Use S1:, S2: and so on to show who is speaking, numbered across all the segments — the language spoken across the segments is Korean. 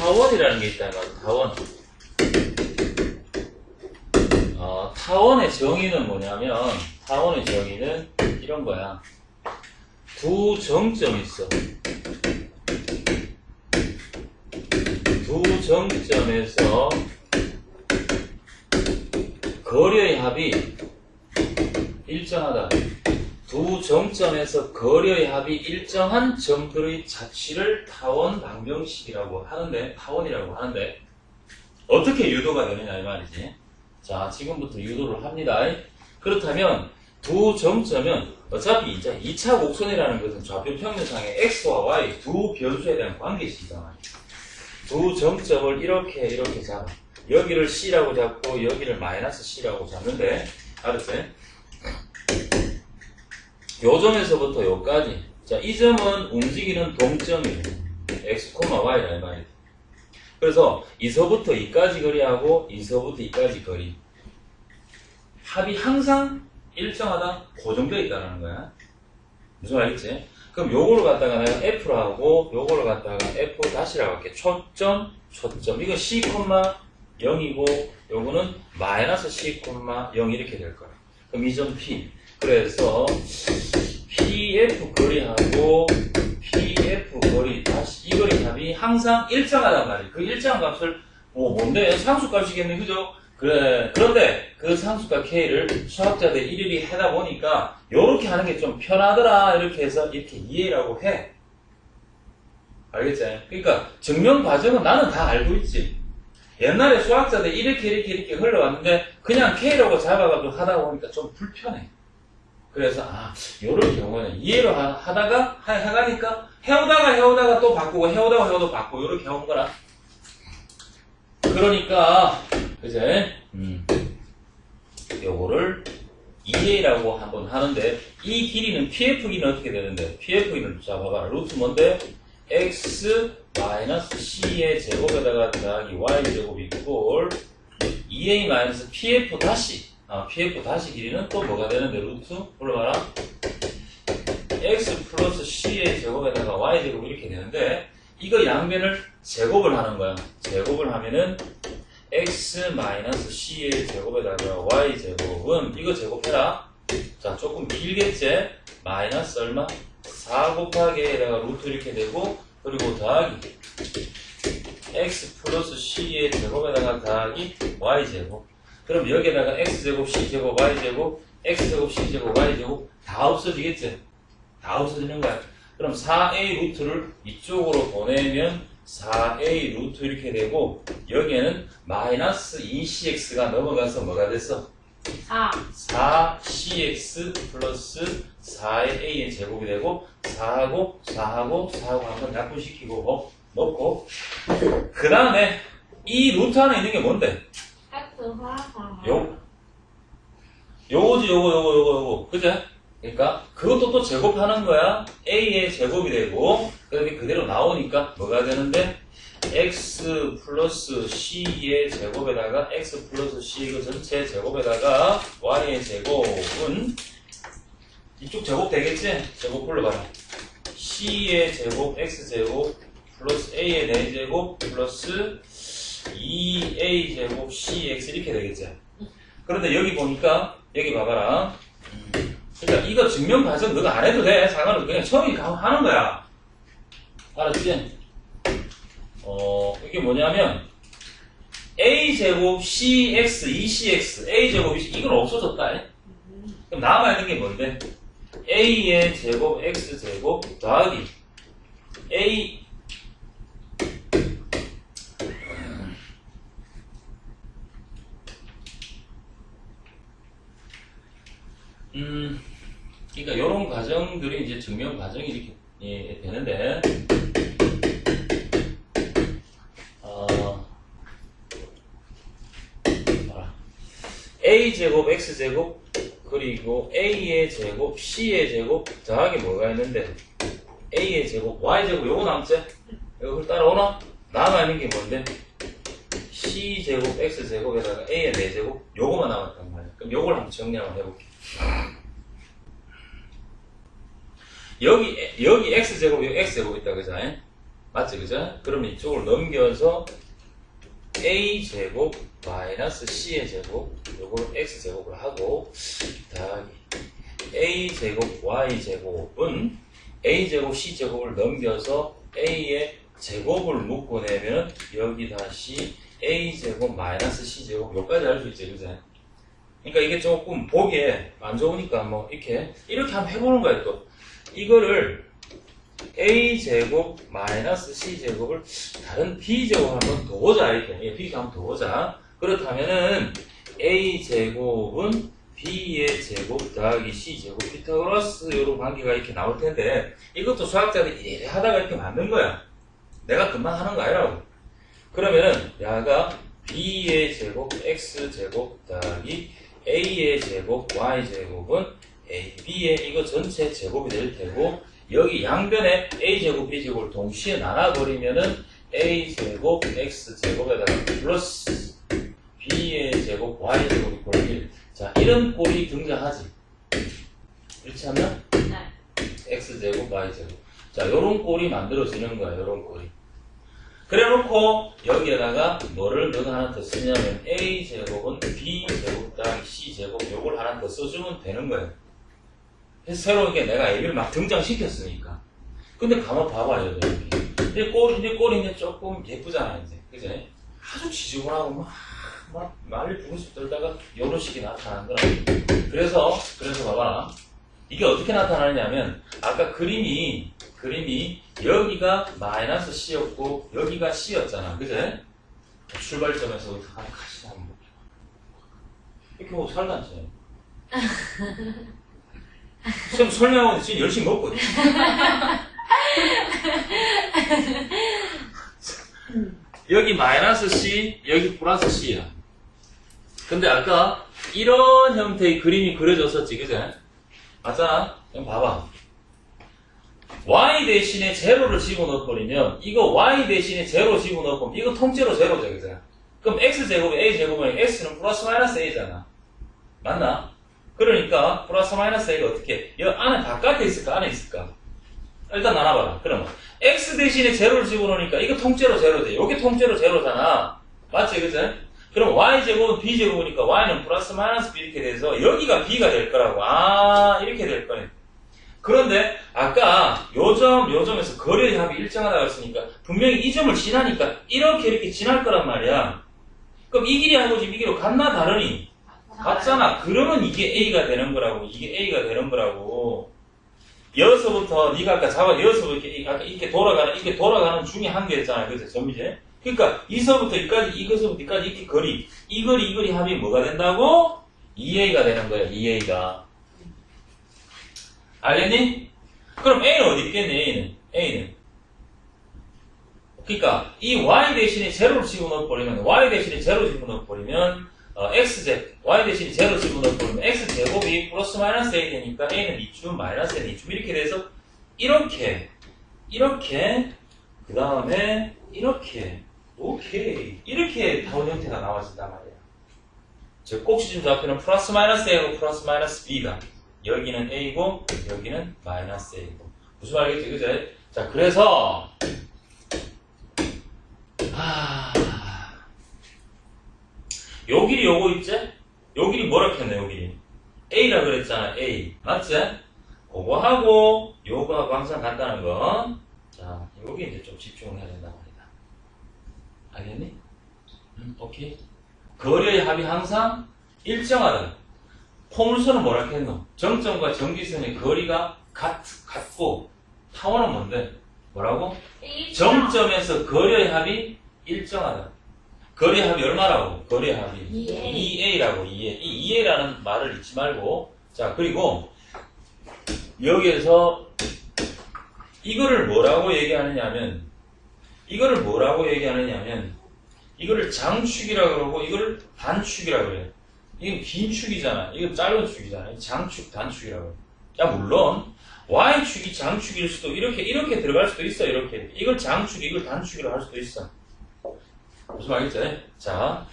S1: 타원이라는 게 있다 말이야. 타원. 어, 타원의 정의는 뭐냐면 타원의 정의는 이런 거야. 두 정점이 있어. 두 정점에서 거리의 합이 일정하다. 두 정점에서 거리의 합이 일정한 점들의 자취를 타원 방정식이라고 하는데, 타원이라고 하는데, 어떻게 유도가 되느냐, 이 말이지. 자, 지금부터 유도를 합니다. 그렇다면, 두 정점은 어차피 이제 2차 곡선이라는 것은 좌표 평면상의 x와 y 두 변수에 대한 관계식이다 말이야. 두 정점을 이렇게 이렇게 잡아. 여기를 c라고 잡고 여기를 마이너스 c라고 잡는데 알았어요? 요 점에서부터 요까지 자, 이 점은 움직이는 동점이에요. x, y라 이 말이에요. 그래서 이서부터 이까지 거리하고 이서부터 이까지 거리 합이 항상 일정하다 고정되어 있다는 거야. 무슨 말이지? 그럼 요거를 갖다가 내가 F로 하고 요거를 갖다가 F 다시라고 할게. 초점, 초점. 이거 C, 0이고 요거는 마이너스 C, 0 이렇게 될 거야. 그럼 이 점 P. 그래서 PF 거리하고 PF 거리 다시 이 거리 합이 항상 일정하단 말이에요. 그 일정한 값을 뭐 뭔데 상수값이겠네 그죠? 그래 그런데 그 상수값 K를 수학자들 일일이 하다 보니까 요렇게 하는 게 좀 편하더라 이렇게 해서 이렇게 이해라고 해. 알겠지? 그러니까 증명 과정은 나는 다 알고 있지. 옛날에 수학자들 이렇게 이렇게 이렇게 흘러왔는데 그냥 K라고 잡아가지고 하다 보니까 좀 불편해. 그래서 아 요럴 경우는 이해를 하- 하다가 하- 해가니까 해오다가 해오다가 또 바꾸고 해오다가 해오다가 바꾸고 요렇게 해온 거라. 그러니까 그제 음, 요거를 EA라고 한번 하는데 이 길이는 PF기는 어떻게 되는데? PF기는 잡아봐라. 루트 뭔데? X 마이너스 c의 제곱에다가 더하기 y 제곱 이꼴 2a 마이너스 pf 다시 아, pf 다시 길이는 또 뭐가 되는데? 루트 불러봐라. x 플러스 c의 제곱에다가 y 제곱 이렇게 되는데 이거 양변을 제곱을 하는 거야. 제곱을 하면은 x 마이너스 c의 제곱에다가 y 제곱은 이거 제곱해라. 자 조금 길겠지? 마이너스 얼마? 4 곱하기 에다가 루트 이렇게 되고 그리고 더하기 x 플러스 c의 제곱에다가 더하기 y 제곱 그럼 여기에다가 x 제곱 c 제곱 y 제곱 x 제곱 c 제곱 y 제곱 다 없어지겠지 다 없어지는 거야 그럼 4a 루트를 이쪽으로 보내면 4a 루트 이렇게 되고 여기에는 마이너스 2cx가 넘어가서 뭐가 됐어?
S2: 4.
S1: 4cx 플러스 4의 a의 제곱이 되고 4하고 4하고 4하고 한번 약분시키고 뭐, 먹고 그 다음에 이 루트 안에 있는 게 뭔데?
S2: X화 4.
S1: 요 요거지 요거 요거 요거 요거 그죠? 그러니까 그것도 또 제곱하는 거야 a의 제곱이 되고 그다음에 그대로 나오니까 뭐가 되는데 x 플러스 c의 제곱에다가 x 플러스 c 그 전체 제곱에다가 y의 제곱은 이쪽 제곱 되겠지? 제곱 불러봐라 c의 제곱 x 제곱 플러스 a의 4제곱 플러스 2a 제곱 cx 이렇게 되겠지? 그런데 여기 보니까 여기 봐봐라 그러니까 이거 증명 과정 너가 안 해도 돼 상관없어 그냥 처음에 가- 하는 거야 알았지? 어 이게 뭐냐면 a제곱 cx 2cx a제곱 2 이건 없어졌다 예? 그럼 남아 있는 게 뭔데? a의 제곱 x제곱 더하기 a 음, 그러니까 이런 과정들이 이제 증명 과정이 이렇게 예, 되는데, 어, a 제곱 x 제곱 그리고 a의 제곱 c의 제곱 더하기 뭐가 있는데 a의 제곱 y 제곱 요거 남지? 이걸 따라오나? 남아 있는 게 뭔데? c 제곱 x 제곱에다가 a의 4 제곱 요거만 남았단 말이야. 그럼 요걸 한번 정리 한번 해볼게. 여기 여기 x 제곱 여기 x 제곱 있다 그잖아요. 맞지, 그죠? 그러면 이쪽을 넘겨서 a 제곱 마이너스 c의 제곱 요걸 x 제곱을 하고 더하기 a 제곱 y 제곱은 a 제곱 c 제곱을 넘겨서 a의 제곱을 묶어내면 여기 다시 a 제곱 마이너스 c 제곱 여기까지 할 수 있지, 그죠? 그러니까 이게 조금 보기에 안 좋으니까 뭐 이렇게 이렇게 한번 해보는 거예요 또 이거를 a 제곱 마이너스 c 제곱을 다른 b 제곱 한번 더 보자 이렇게 예, b 한번 더 보자. 그렇다면은 a 제곱은 b의 제곱 더하기 c 제곱 피타고라스 이런 관계가 이렇게 나올 텐데 이것도 수학자들이 이래 하다가 이렇게 만든 거야. 내가 금방 하는 거 아니라고. 그러면은 야가 b의 제곱 x 제곱 더하기 a의 제곱 y 제곱은 a, b의 이거 전체 제곱이 될 테고 여기 양변에 a 제곱 b 제곱을 동시에 나눠버리면은 a 제곱 x 제곱에다가 플러스 b의 제곱 y 제곱 이퀄 1. 자 이런 꼴이 등장하지. 그렇지 않나?
S2: 네.
S1: x 제곱 y 제곱. 자 요런 꼴이 만들어지는 거야. 요런 꼴이. 그래 놓고 여기에다가 뭐를 넣어 하나 더 쓰냐면 a 제곱은 b 제곱 더하기 c 제곱 요걸 하나 더 써주면 되는 거예요. 새롭게 내가 a를 막 등장시켰으니까. 근데 가만 봐봐요 여기. 이제 꼴 이제 꼴이 이제 조금 예쁘잖아 이제 그제? 아주 지저분하고 막, 막 말리 부르스 떨다가 요런 식이 나타나는 거라. 그래서 그래서 봐봐. 이게 어떻게 나타나냐면 아까 그림이 그림이 여기가 마이너스 C였고 여기가 C였잖아 그제? 출발점에서 아, 같이 한번. 이렇게 뭐 살단 지쌤 설명하고 지금 열심히 먹거든 여기 마이너스 C 여기 플러스 C야 근데 아까 이런 형태의 그림이 그려졌었지 그제? 맞잖아? 그럼 봐봐. y 대신에 제로를 집어넣어버리면 이거 y 대신에 제로 집어넣어보면 이거 통째로 제로죠, 그죠? 그럼 x 제곱이 a 제곱은 x는 플러스 마이너스 a잖아. 맞나? 그러니까 플러스 마이너스 a가 어떻게? 여 안에 바깥에 있을까? 안에 있을까? 일단 나눠봐라. 그러면 x 대신에 제로를 집어넣으니까 이거 통째로 제로 돼. 여기 통째로 제로잖아. 맞지, 그죠? 그럼 y 제곱은 b 제곱이니까 y는 플러스 마이너스 b 이렇게 돼서 여기가 b가 될 거라고. 아 이렇게 될 거네. 그런데 아까 요점 요점에서 거리의 합이 일정하다고 했으니까 분명히 이 점을 지나니까 이렇게 이렇게 지날 거란 말이야. 그럼 이 길이하고 지금 이 길이 같나 다르니? 같잖아. 그러면 이게 a가 되는 거라고. 이게 a가 되는 거라고. 여기서부터 네가 아까 잡아 여기서부터 이렇게, 아까 이렇게 돌아가는 이렇게 돌아가는 중에 한 개였잖아. 그죠? 점이제. 그러니까 이서부터 이까지 이것서부터 이까지 이렇게 거리 이 거리 이 거리 합이 뭐가 된다고? 2a가 되는 거야 2a가 알겠니? 그럼 a는 어디 있겠니 a는 a는 그러니까 이 y 대신에 제로를 집어넣어 버리면 y 대신에 제로 집어넣어 버리면 어, x제 y 대신에 제로 집어넣어 버리면 x 제곱이 플러스 마이너스 a 되니까 a는 2줌 마이너스 a는 2줌 이렇게 돼서 이렇게 이렇게 그 다음에 이렇게 오케이. 이렇게 다운 형태가 나와진단 말이야. 즉 꼭지점 좌표는 플러스 마이너스 a고 플러스 마이너스 b다. 여기는 a고 여기는 마이너스 a고. 무슨 말이겠지? 그제 자 그래서 하... 요 길이 요거 있지 요 길이 뭐라 했네 요 길이 a라 그랬잖아 a 맞지 그거 하고 요거하고 항상 같다는 거 자, 여기 이제 좀 집중을 해야 된단 말이다. 알겠니? 응, 오케이. 거리의 합이 항상 일정하다. 포물선은 뭐라 했노? 정점과 정기선의 거리가 같, 같고, 타원은 뭔데? 뭐라고? 정점에서 거리의 합이 일정하다. 거리의 합이 얼마라고? 거리의 합이
S2: 2A.
S1: 2A라고, 2A. 이 2A라는 말을 잊지 말고, 자, 그리고 여기에서 이거를 뭐라고 얘기하느냐 하면 이거를 뭐라고 얘기하느냐 하면 이거를 장축이라 그러고 이거를 단축이라 그래요. 이건 긴 축이잖아. 이건 짧은 축이잖아. 장축, 단축이라고 해요. 야 물론 Y축이 장축일 수도 이렇게 이렇게 들어갈 수도 있어. 이렇게 이걸 장축, 이걸 단축이라고 할 수도 있어. 무슨 말이지? 자,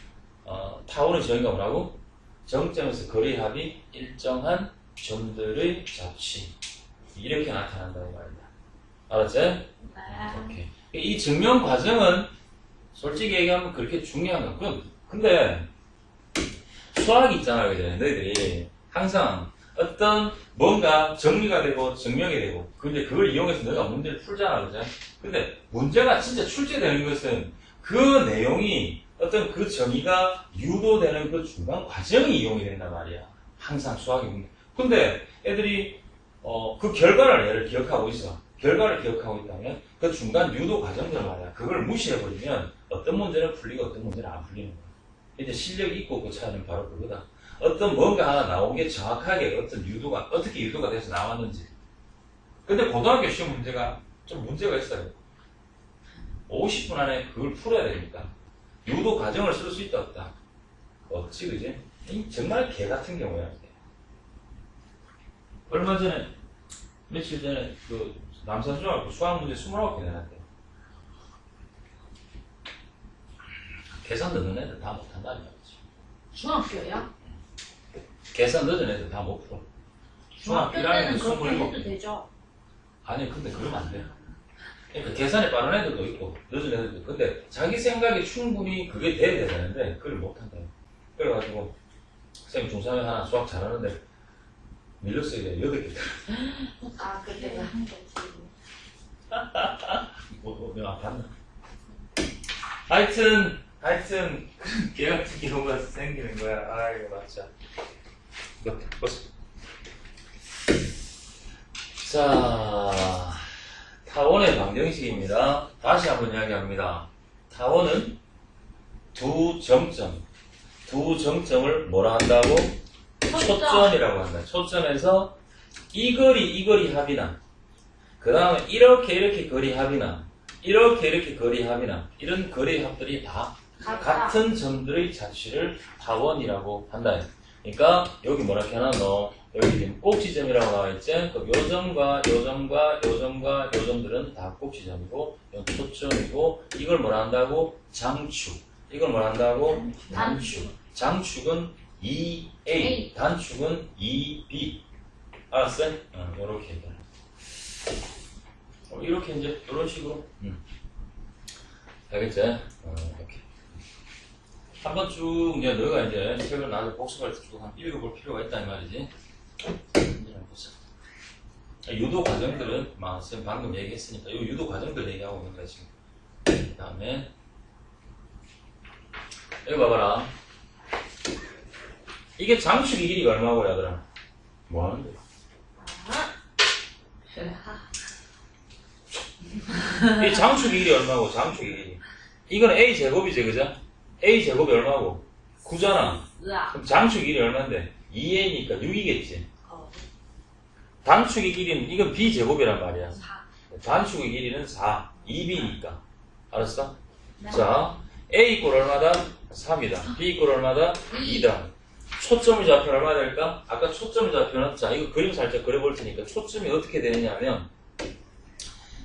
S1: 어, 타원의 정의가 뭐라고? 정점에서 거리 합이 일정한 점들의 잡치 이렇게 나타난다는 말이다. 알았지?
S2: 네.
S1: 오케이. 이 증명 과정은 솔직히 얘기하면 그렇게 중요한 건 그럼 근데 수학이 있잖아 그죠 너희들이 항상 어떤 뭔가 정리가 되고 증명이 되고 근데 그걸 이용해서 너가 문제를 풀잖아 그죠 근데 문제가 진짜 출제되는 것은 그 내용이 어떤 그 정의가 유도되는 그 중간 과정이 이용이 된단 말이야 항상 수학이 문제 근데 애들이 어, 그 결과를 얘를 기억하고 있어 결과를 기억하고 있다면 그 중간 유도 과정들 말이야 그걸 무시해버리면 어떤 문제는 풀리고 어떤 문제는 안 풀리는 거야 이제 실력 있고 없고 차이는 바로 그거다. 어떤 뭔가 하나 나온 게 정확하게 어떤 유도가, 어떻게 유도가 돼서 나왔는지. 근데 고등학교 시험 문제가 좀 문제가 있어요. 50분 안에 그걸 풀어야 되니까. 유도 과정을 쓸 수 있다, 없다. 없지, 그지? 이 정말 개 같은 경우야. 얼마 전에, 며칠 전에 그 남산중학교 수학 문제 29개 내놨대. 계산 늦는 애들 다 못한다는 거지.
S2: 중학교요?
S1: 계산 늦은 애들 다 못 풀어.
S2: 중학교
S1: 1학년
S2: 때는 그렇게
S1: 27.
S2: 해도 되죠.
S1: 아니, 근데 그러면 안 돼. 그러니까 계산이 빠른 애들도 있고, 늦은 애들도 있고. 근데 자기 생각에 충분히 그게 돼야 되는데, 그걸 못 한다. 그래가지고, 쌤 중3에 하나 수학 잘하는데, 밀렸어요. 이제 여덟 개.
S2: 아, 그때 한 거지.
S1: 뭐, 뭐, 내가 봤나? 하여튼, 하여튼, 같은 경우가 생기는 거야. 아이고, 맞자. 이거, 벗어. 자, 타원의 방정식입니다. 다시 한번 이야기합니다. 타원은 두 점점, 두 점점을 뭐라 한다고?
S2: 초점.
S1: 초점이라고 한다. 초점에서 이 거리, 이 거리 합이나, 그 다음에 이렇게 이렇게 거리 합이나, 이렇게 이렇게 거리 합이나, 이런 거리 합들이 다
S2: 같다.
S1: 같은 점들의 자취를 타원이라고 한다. 그러니까 여기 뭐라 해놨노? 여기 지금 꼭지점이라고 나와 있지? 그럼 요 점과 요 점과 요 점과 요 점들은 다 꼭지점이고 초점이고 이걸 뭐라 한다고? 장축. 이걸 뭐라 한다고? 단축. 장축은 2A,
S2: A.
S1: 단축은 2B. 알았어? 어, 요렇게 얘기해. 어, 이렇게 이제 이런 식으로. 음. 알겠지? 어, 이렇게. 한 번 쭉 이제 너가 이제 책을 나중에 복습할 때 쭉 한번 읽어볼 필요가 있다 이 말이지. 보자. 유도 과정들은 막쌤 방금 얘기했으니까 이 유도 과정들 얘기하고 있는 거야 지금. 그 다음에 여기 봐봐라. 이게 장축이 길이가 얼마고 얘들아? 뭐 하는데? 이 장축이 길이 얼마고 장축이 길이? 이건 a 제곱이지 그죠? a 제곱이 얼마고? 9잖아.
S2: 으아.
S1: 그럼 장축 길이 얼마인데? 2a니까 6이겠지.
S2: 어,
S1: 단축의 길이는 이건 b 제곱이란 말이야.
S2: 사.
S1: 단축의 길이는 4, 2b니까. 알았어?
S2: 네.
S1: 자, a 이꼴 얼마다? 3이다. b 이꼴 얼마다? 2다. 초점이 좌표는 얼마 될까? 아까 초점이 좌표는 자 이거 그림 살짝 그려볼 테니까 초점이 어떻게 되느냐 하면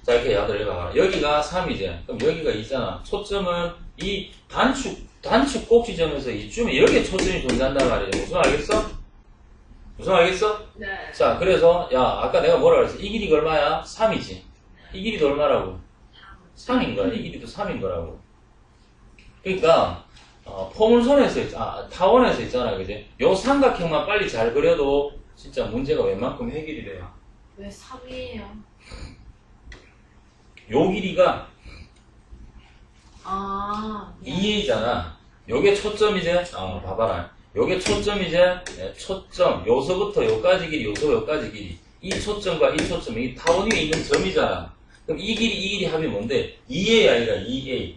S1: 자 이렇게 야들 해봐 여기가 3이지 그럼 여기가 2잖아 초점은 이 단축 단축 꼭지점에서 이쯤에 여기에 초점이 존재한단 말이야 무슨 알겠어? 무슨 알겠어?
S2: 네.
S1: 자 그래서 야 아까 내가 뭐라 그랬어 이 길이가 얼마야? 3이지 이 길이도 얼마라고? 3인 거야. 이 길이도 3인 거라고. 그러니까 어, 포물선에서 있- 아, 타원에서 있잖아, 그지? 요 삼각형만 빨리 잘 그려도 진짜 문제가 웬만큼 해결이 돼요.
S2: 왜 3이에요?
S1: 요 길이가
S2: 아. 네.
S1: 2a잖아. 요게 초점이지? 어, 봐봐라. 요게 초점이지? 네, 초점. 요서부터 요까지 길이, 요서 요까지 길이. 이 초점과 이 초점, 이 타원 위에 있는 점이잖아. 그럼 이 길이, 이 길이 합이 뭔데? 2a 아니라 2a.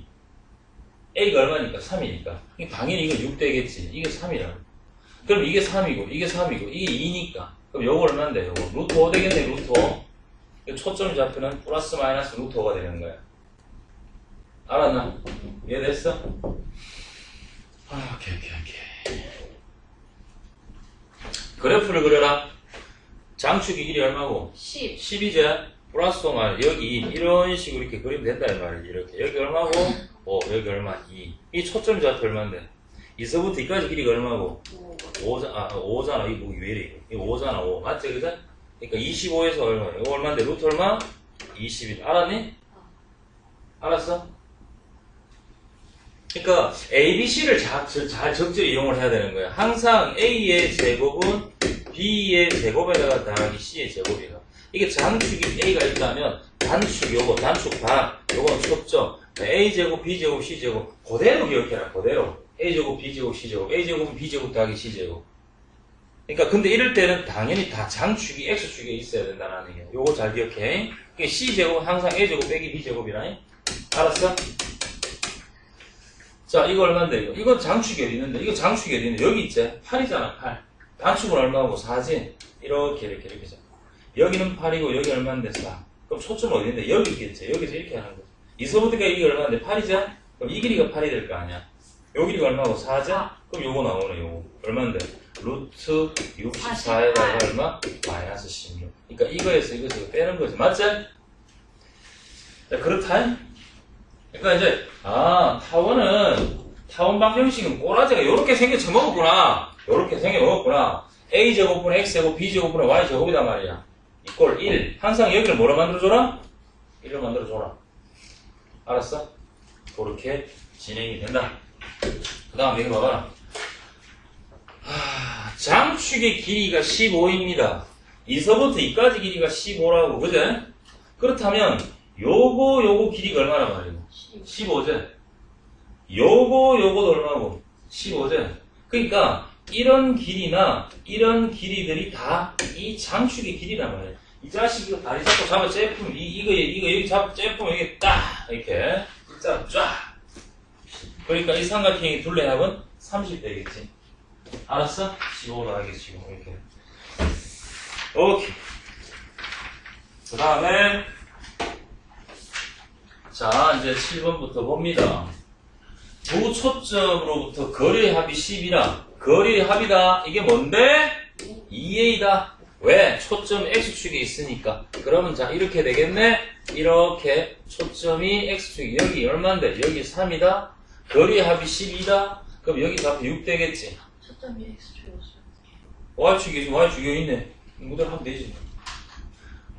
S1: a가 얼마니까? 3이니까. 당연히 이거 6 되겠지. 이게 3이라고. 그럼 이게 3이고, 이게 3이고, 이게 2니까. 그럼 요거 얼마인데, 요거? 루트 5 되겠네, 루트 5. 이 초점 좌표는 플러스 마이너스 루트 5가 되는 거야. 알았나? 이해됐어? 아, 오케이, 오케이, 오케이. 그래프를 그려라. 장축이 길이 얼마고?
S2: 10.
S1: 10이제 플러스 말 여기 이런 식으로 이렇게 그리면 된다 이 말이지 이렇게 여기 얼마고? 5 여기 얼마? 2. 이 초점 좌표 얼마인데? 이서부터 이까지 길이가 얼마고?
S2: 5.
S1: 5자, 아, 5잖아. 이거 왜 이래, 이거. 이거 5잖아, 5. 맞지, 그죠? 그러니까 25에서 얼마? 이거 얼마인데? 루트 얼마? 21. 알았니? 알았어? 그러니까 A, B, C를 잘, 잘 적절히 이용을 해야 되는 거야. 항상 A의 제곱은 B의 제곱에다가 더하기 C의 제곱이가. 이게 장축이 A가 있다면 단축 요거, 단축 반, 요거는 첩죠. A 제곱, B 제곱, C 제곱 그대로 기억해라. 그대로. A 제곱, B 제곱, C 제곱. A 제곱은 B 제곱 더하기 C 제곱. 그러니까 근데 이럴 때는 당연히 다 장축이 X축에 있어야 된다는 얘기야. 요거 잘 기억해. 그러니까 C 제곱 항상 A 제곱 빼기 B 제곱이라. 알았어? 자, 이거 얼마인데, 이거? 이건 장축이 어디 있는데, 이거 장축이 어디 있는데, 여기 있지? 8이잖아, 8. 단축은 얼마고? 4지? 이렇게, 이렇게, 이렇게. 자. 여기는 8이고, 여기 얼마인데, 4. 그럼 초점은 어디 있는데? 여기 있겠지? 여기서 이렇게 하는 거지. 이서부터가 이게 얼마인데, 8이지? 그럼 이 길이가 8이 될 거 아니야? 요 길이가 얼마고? 4지? 그럼 요거 나오네, 요거. 얼마인데? 루트 64에다가 얼마? 마이너스 16. 그러니까 이거에서 이것을 빼는 거지. 맞지? 자, 그렇다. 그러니까 이제 아 타원은 타원 방정식은 꼬라지가 이렇게 생겨 처먹었구나. 이렇게 생겨 먹었구나. A 제곱분의 x 제곱 b 제곱분의 y 제곱이단 말이야. 이꼴 1 항상 여기를 뭐로 만들어줘라? 1로 만들어줘라. 알았어? 그렇게 진행이 된다. 그 다음 여기 봐봐라 하, 장축의 길이가 15입니다. 이서부터 이까지 길이가 15라고 그제? 그렇다면 요거 요거 길이가 얼마나 말이야 15제. 요거, 요거도 얼마고? 15제. 그러니까, 이런 길이나, 이런 길이들이 다 이 장축의 길이란 말이야. 이 자식 이거 다리 잡고 잡아 째품, 이, 이거, 이거 여기 잡아 째품, 여기 딱! 이렇게. 쫙, 쫙! 그러니까 이 삼각형의 둘레합은 30 되겠지. 알았어? 15로 하겠지, 이렇게. 오케이. 그 다음에, 자, 이제 7번부터 봅니다. 두 초점으로부터 거리의 합이 10이라. 거리의 합이다. 이게 뭔데? 2a다. 왜? 초점 x축에 있으니까. 그러면 자, 이렇게 되겠네? 이렇게 초점이 x축이 여기 얼마인데? 여기 3이다. 거리의 합이 10이다. 그럼 여기 값이 6 되겠지.
S2: 초점이 X축이었어요.
S1: y축이 있으면 y축이 여기 있네. 무대로 하면 되지.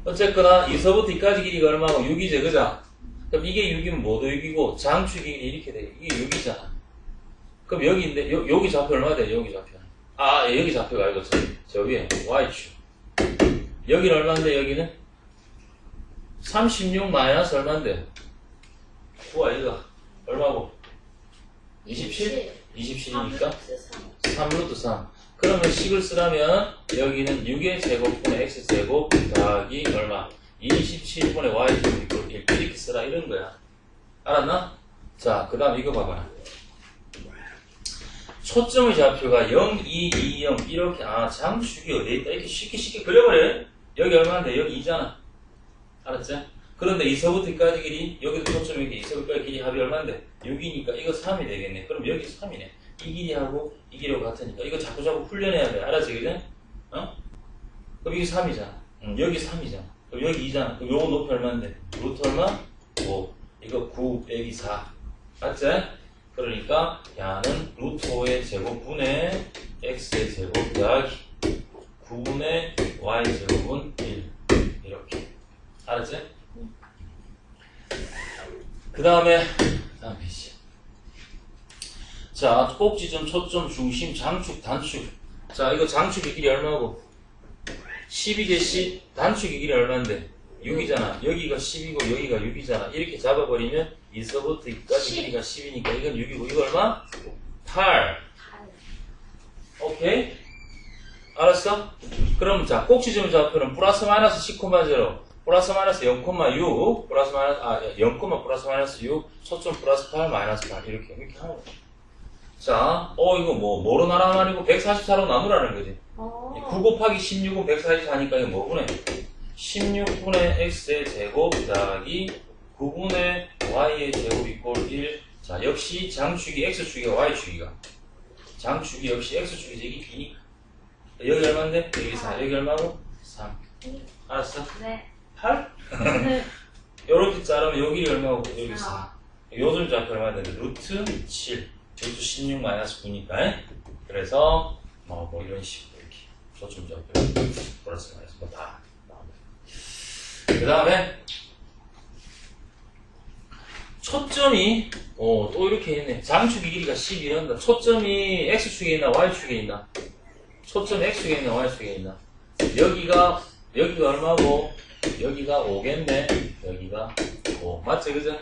S1: 어쨌거나 이서부터 이까지 길이가 얼마고 6이제 그자? 그럼 이게 6이면 뭐도 6이고 장축이 이렇게 돼. 이게 6이잖아. 그럼 여기인데 여, 여기 좌표 얼마 돼? 여기 좌표. 아 여기 좌표가 아니고 저, 저 위에 y축. 여기는 얼마인데 여기는? 36 마이너스 얼마인데? 우와 이거 얼마고? 27? 27이니까 3 루트 3. 그러면 식을 쓰라면 여기는 6의 제곱분의 x제곱 더하기 얼마? 27분의 y제곱 이꼴 1 이렇게 쓰라 이런 거야. 알았나? 자, 그 다음 이거 봐봐. 초점의 좌표가 0, 2, 2, 0 이렇게 아 장축이 어디에 있다 이렇게 쉽게 쉽게 그려버려. 여기 얼마인데? 여기 2잖아. 알았지? 그런데 이서부터 여기까지 길이 여기도 초점이 이렇게 이서부터 길이 합이 얼마인데? 6이니까 이거 3이 되겠네. 그럼 여기 3이네. 이 길이하고 이 길이하고 같으니까 이거 자꾸 자꾸 훈련해야 돼. 알았지? 그지? 어? 그럼 이게 3이잖아. 응, 여기 3이잖아. 그럼 여기 2잖아. 그럼 요거 높이 얼마인데? 루트 얼마? 5. 이거 9 빼기 4. 맞지? 그러니까 야는 루트 5의 제곱분의 x의 제곱 더하기 9분의 y 제곱은 1. 이렇게. 알았지? 그 다음에 다음 페이지. 자, 꼭지점, 초점, 중심, 장축, 단축. 자, 이거 장축의 길이 얼마고? 12개씩 단축의 길이 얼마인데? 6이잖아. 여기가 10이고 여기가 6이잖아. 이렇게 잡아버리면 이까지
S2: 10.
S1: 길이가 10이니까 이건 6이고 이거 얼마? 8. 오케이? 알았어? 그럼 자, 꼭지점 좌표는 플러스 마이너스 10,0 플러스 마이너스 0,6 플러스 마이너스 아 0, 플러스 마이너스 6 초점 플러스 8 마이너스 8 이렇게 이렇게 하는 거야. 자, 어 이거 뭐 뭐로 나라는 말이고 144로 나누라는 거지.
S2: 어.
S1: 9 곱하기 16은 144니까 이거 뭐분의 16분의 x의 제곱 더하기 9분의 y의 제곱 이꼴 1. 자, 역시 장축이 x축이가 y축이가. 장축이 역시 x축이지 이게 b니까. 여기 얼마인데? 여기 4. 여기 얼마고? 3. 알았어?
S2: 네.
S1: 8?
S2: 네.
S1: 요렇게 자르면 여기 얼마고? 여기 4.
S2: 아.
S1: 요즘 좌표 얼마 되는데? 루트 7. 루트 16 마이너스 9니까. 그래서 뭐, 뭐 이런 식으로 이렇게 초점 좌표 플러스 마이너스 뭐다 나옵니다. 그 다음에 초점이 어, 또 이렇게 있네. 장축의 길이가 10이란다. 초점이 X축에 있나 Y축에 있나? 초점 X축에 있나 Y축에 있나? 여기가 여기가 얼마고 여기가 5겠네. 여기가 5. 맞지 그죠?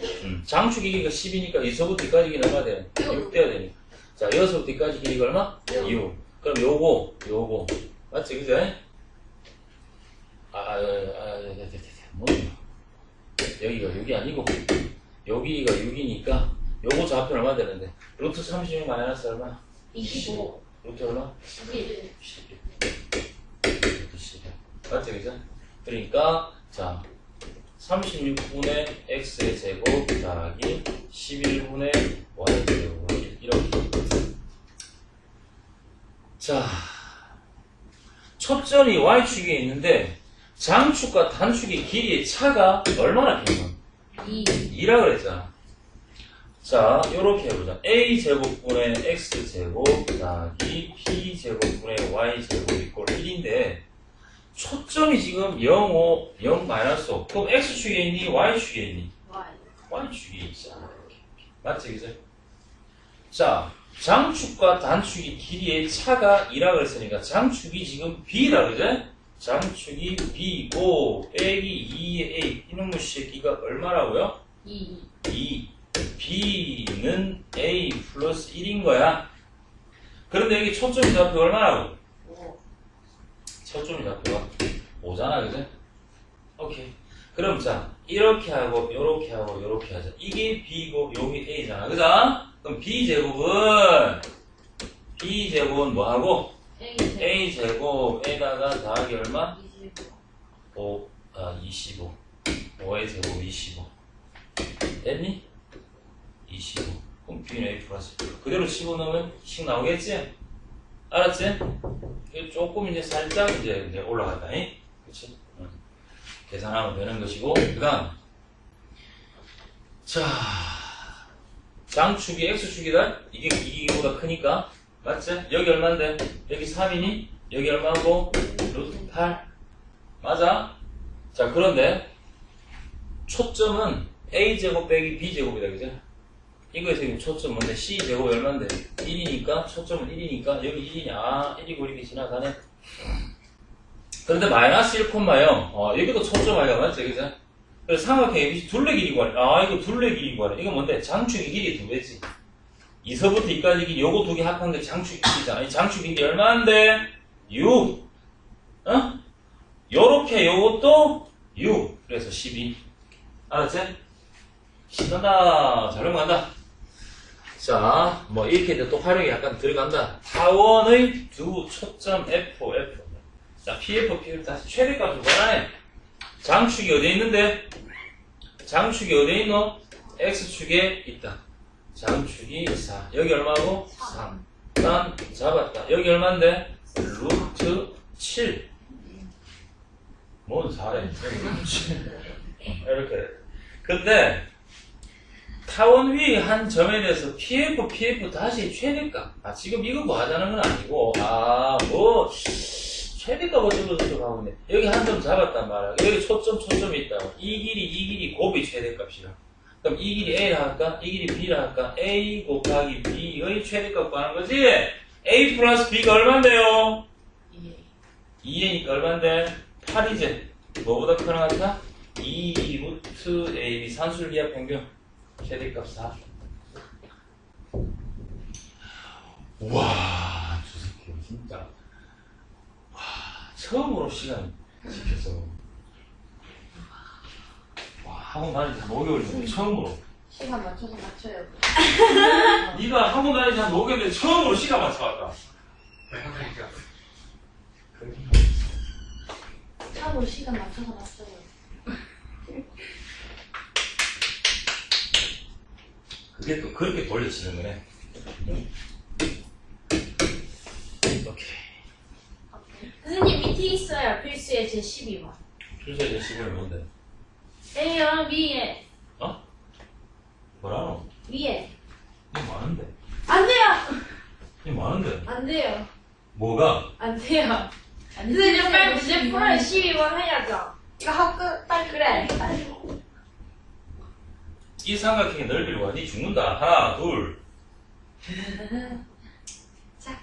S1: 음, 장축의 길이가 10이니까 여기서부터 여기까지 길이 얼마 돼? 6 돼야 되니까. 자, 여기서부터 여기까지 길이가 얼마?
S2: 육.
S1: 6. 그럼 요거 요거 맞지 그죠? 아, 아, 아, 아, 아, 아, 아, 뭐 여기가 6이 아니고 여기가 6이니까 요거 좌표 얼마 되는데 루트 36 마이너스 얼마?
S2: 25.
S1: 루트 얼마?
S2: 11.
S1: 11 루트 11 맞지 그죠? 그러니까 자 36분의 x의 제곱 더하기 11분의 y 제곱 이렇게 자 초점이 y축에 있는데 장축과 단축의 길이의 차가 얼마나 되나?
S2: 2.
S1: 2라 그랬잖아. 자, 요렇게 해보자. a 제곱분의 x 제곱 더하기 b 제곱분의 y 제곱 이꼴 1인데 초점이 지금 0, 5, 0 마이너스 5. 그럼 x축에 있니? y축에 있니?
S2: Y.
S1: y축에 있잖아. 맞지, 그죠? 자, 장축과 단축의 길이의 차가 2라 그랬으니까 장축이 지금 b라 그죠? 장축이 b고 빼기 2의 a 이놈의 새끼가 얼마라고요?
S2: 2.
S1: 2 b는 a 플러스 1인 거야 그런데 여기 초점이 좌표 얼마라고?
S2: 5.
S1: 초점이 좌표가 5잖아 그죠? 오케이 그럼 자 이렇게 하고 요렇게 하고 요렇게 하자 이게 b고 여기 a잖아 그죠? 그럼 b제곱은 b제곱은 뭐하고?
S2: A. 제곱.
S1: a 제곱 에다가 더하기 얼마?
S2: 25.
S1: 5, 아, 25. 5의 제곱 25. 됐니? 25. 그럼 B는 A 플러스. 그대로 집어넣으면 10 나오겠지? 알았지? 이거 조금 이제 살짝 이제, 올라갔다, 잉? 그치? 응. 계산하면 되는 것이고, 그 다음. 자, 장축이 X축이다? 이게, 이게보다 크니까. 맞지? 여기 얼만데? 여기 3이니? 여기 얼마고? 루트 8. 맞아? 자, 그런데 초점은 a제곱 빼기 b제곱이다, 그죠? 이거에서 지금 초점 뭔데? c제곱 얼마인데? 1이니까, 초점은 1이니까, 여기 1이냐? 아, 1이고 이렇게 지나가네? 그런데 마이너스 1,0, 어, 여기도 초점 아이가 맞지, 그죠? 그래서 삼각형 ABC 둘레 길이 구하래. 아, 이거 둘레 길이 구하래. 이거 뭔데? 장축의 길이 두 배지. 이서부터 이까지 길이, 요거 두 개 합한 게 장축의 길이잖아. 이 장축의 길이 얼마인데? 6. 어? 요렇게 요것도 6 그래서 12 알았지? 신난다 잘 넘어간다 자 뭐 이렇게 이제 또 활용이 약간 들어간다 타원의 두 초점 F F 자 PF PF 다시 최대값을 구하라네 장축이 어디에 있는데? 장축이 어디에 있노? X축에 있다 장축이 4 여기 얼마고? 3 난 잡았다 여기 얼만데? 루트 7뭔 잘해. 이렇게. 근데, 타원 위한 점에 대해서 PF, PF 다시 최대값. 아, 지금 이거 뭐 하자는 건 아니고, 아, 뭐, 최대값 어쩌고저쩌고 하고 있네. 여기 한 점 잡았단 말이야. 여기 초점, 초점이 있다고. 이 길이, 이 길이 곱이 최대값이라. 그럼 이 길이 A라 할까? 이 길이 B라 할까? A 곱하기 B의 최대값 구하는 거지? A 플러스 B가 얼만데요?
S2: 2.
S1: 2A니까 얼만데? 8이지? 뭐보다 큰것 같아? 2 루트 AB 산술 기하 평균 최대값 4 우와 저 새끼 진짜. 와 처음으로 시간 지켰어 와 학원 다니지 한 5개월 전에 처음으로.
S2: 시간 맞춰서 맞춰요.
S1: 네가 학원 다니지 한 5개월 전에 처음으로 시간 맞춰왔다.
S2: 참으로 시간 맞춰서 맞춰요.
S1: 그게 또 그렇게 돌려치는 거네 오케이
S2: 선생님 밑에 있어요. 필수의 제 12번.
S1: 필수의 시골 뭔데?
S2: A요 위에
S1: 뭐라노?
S2: 위에
S1: 이거 많은데
S2: 안 돼요.
S1: 이거 많은데
S2: 안 돼요.
S1: 뭐가?
S2: 안 돼요. 선생님 빨리 문제 풀어요. 12번 해야죠. 이거 끝. 빨리 그래. 빨리.
S1: 이 삼각형의 넓이를 완전히 죽는다. 하나, 둘.
S2: 자.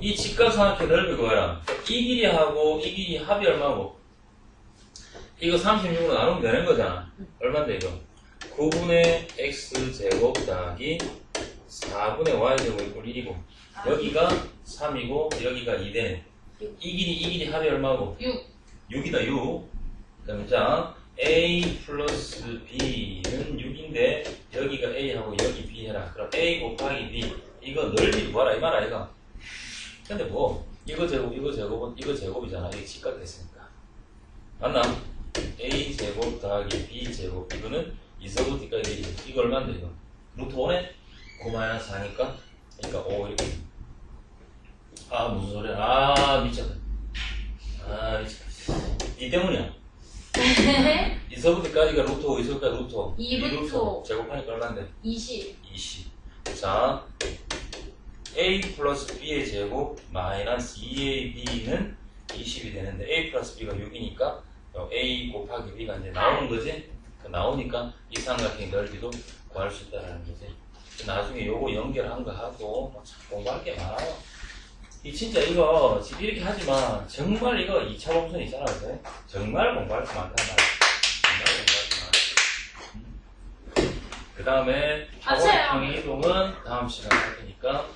S1: 이 직각 삼각형 넓이 그거야. 이 길이하고 이 길이 합이 얼마고? 이거 36으로 나누면 되는 거잖아. 얼마인데 이거? 9분의 x제곱 더하기 4분의 y제곱 꼴 1이고 여기가 3이고 여기가 2되네. 이 길이 이 길이 합이 얼마고?
S2: 6.
S1: 6이다 6. 그다음에 자 a 플러스 b는 6인데 여기가 a하고 여기 b 해라. 그럼 a 곱하기 b 이거 넓이 구하라 이 말 아이가? 근데 뭐 이거 제곱 이거 제곱은 이거 제곱이잖아. 이게 직각 됐으니까. 맞나? a 제곱 더하기 b 제곱 이거는 이서부터까지 되지. 이거 얼마인데 이거? 루트 5네? 9 마이너스 4니까 그러니까 5 이렇게. 아 무슨 소리야? 아 미쳤다. 아 미쳤다. 이 때문이야. 루트 5, 이서부터까지 루트 5.
S2: 이 루트 5.
S1: 제곱하니까 얼마인데?
S2: 20.
S1: 20. 자, a 플러스 b의 제곱 마이너스 2ab는 20이 되는데 a 플러스 b가 6이니까 a 곱하기 b가 이제 나오는 거지. 그 나오니까 이 삼각형의 넓이도 구할 수 있다는 거지. 나중에 요거 연결한 거 하고 뭐참 공부할 게 많아요. 이 진짜 이거 지금 이렇게 하지만 정말 이거 2차 범선 있잖아, 그래? 정말 공부할 게 많단 말이야. 정말 공부할 게 많아. 그 다음에
S2: 맞아요.
S1: 평의 이동은 다음 시간에 할 테니까